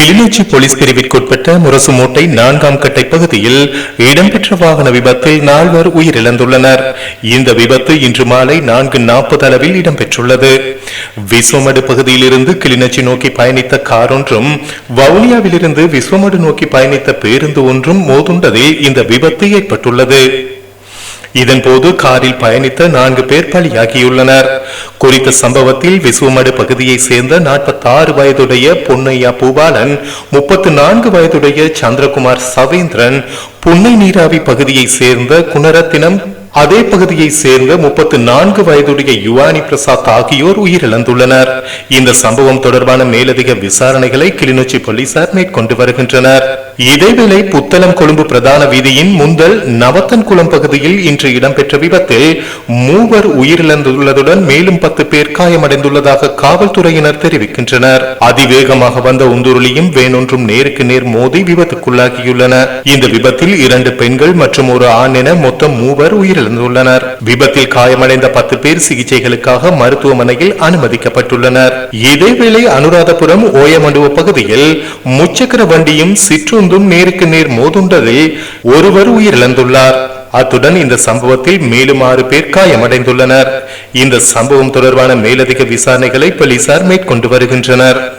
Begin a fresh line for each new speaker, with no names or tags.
Kilinochchi police பிரிவிற்குட்பட்ட முரசுமூட்டை நான்காம் கட்டை பகுதியில் இடம்பெற்ற வாகன விபத்தில் நால்வர் உயிரிழந்துள்ளனர். இந்த விபத்து இன்று மாலை நான்கு நாற்பது அளவில் இடம்பெற்றுள்ளது. விஸ்வமடு பகுதியிலிருந்து கிளிநொச்சி நோக்கி பயணித்த கார் ஒன்றும் வவுனியாவிலிருந்து விஸ்வமடு நோக்கி பயணித்த பேருந்து ஒன்றும் மோதுண்டதில் இந்த விபத்து ஏற்பட்டுள்ளது. இதன்போது காரில் பயணித்த நான்கு பேர் பலியாகியுள்ளனர். குறித்த சம்பவத்தில் விசுவமடு பகுதியைச் சேர்ந்த 46 வயதுடைய பொன்னையா பூபாலன் முப்பத்து நான்கு வயதுடைய சந்திரகுமார் சவேந்திரன் புன்னை நீராவி பகுதியைச் சேர்ந்த குணரத்தினம் அதே பகுதியை சேர்ந்த முப்பத்தி நான்கு வயதுடைய யுவானி பிரசாத் ஆகியோர் உயிரிழந்துள்ளனர். இந்த சம்பவம் தொடர்பான மேலதிக விசாரணைகளை கிளிநொச்சி போலீசார் மேற்கொண்டு வருகின்றனர். இதேவேளை புத்தளம் கொழும்பு பிரதான வீதியின் முந்தல் நவத்தன்குளம் பகுதியில் இன்று இடம்பெற்ற விபத்தில் மூவர் உயிரிழந்துள்ளதுடன் மேலும் பத்து பேர் காயமடைந்துள்ளதாக காவல்துறையினர் தெரிவிக்கின்றனர். அதிவேகமாக வந்த உந்துருளியும் வேனொன்றும் நேருக்கு நேர் மோதி விபத்துக்குள்ளாகியுள்ளன. இந்த விபத்தில் இரண்டு பெண்கள் மற்றும் ஒரு ஆண் என மொத்தம் மூவர் உயிரிழந்துள்ளனர். விபத்தில் காயமடைந்த பத்து பேர் சிகிச்சைகளுக்காக மருத்துவமனையில் அனுமதிக்கப்பட்டுள்ளனர். இதேவேளை அனுராதபுரம் ஓயமண்டுவ பகுதியில் முச்சக்கர வண்டியும் சிற்றுந்தும் நேருக்கு நேர் மோதுண்டதில் ஒருவர் உயிரிழந்துள்ளார். அத்துடன் இந்த சம்பவத்தில் மேலும் ஆறு பேர் காயமடைந்துள்ளனர். இந்த சம்பவம் தொடர்பான மேலதிக விசாரணைகளை போலீசார் மேற்கொண்டு வருகின்றனர்.